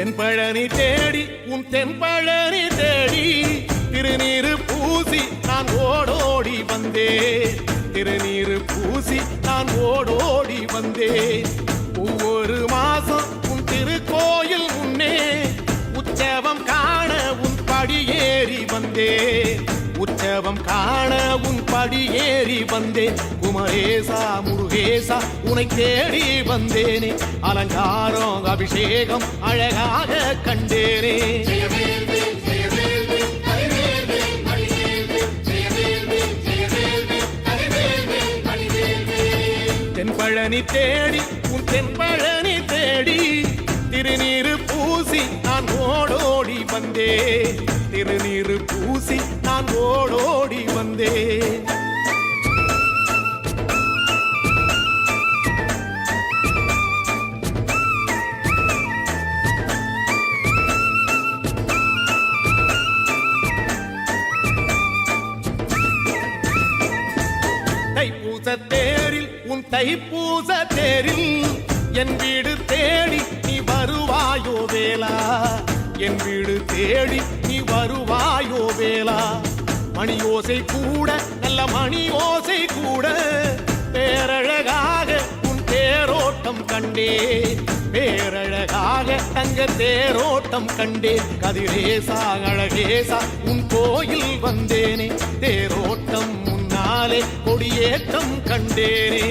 தென்பழனி தேடி உன் தென்பழனி தேடி திருநீரு பூசி நான் ஓடோடி வந்தேன். திருநீரு பூசி நான் ஓடோடி வந்தேன். ஒவ்வொரு மாசம் உன் திருக்கோயில் முன்னே உற்சவம் காண உன் படியேறி வந்தேன். உற்சவம் காண உன் படி ஏறி வந்தேன். குமரேசா முருகேசா உனை தேடி வந்தேனே. அலங்காரம் அபிஷேகம் அழகாக கண்டேனே. தென்பழனி தேடி உன் தென்பழனி தேடி திருநீரு பூசி நான் ஓடோடி வந்தே திருநீரு பூசி நான் ஓடோடி வந்தேன். தைப்பூச தேரில் உன் தைப்பூச தேரில் என் வீடு தேடி நீ வருவாயோ வேலா என் வீடு தேடி நீ வருவாயோ வேலா மணி ஓசை கூட நல்ல மணி ஓசை கூட. பேரழகாக உன் தேரோட்டம் கண்டே பேரழகாக தங்க தேரோட்டம் கண்டே கதிரேசா அழகேசா உன் கோயில் வந்தேனே. தேரோட்டம் முன்னாலே கொடியேற்றம் கண்டேனே.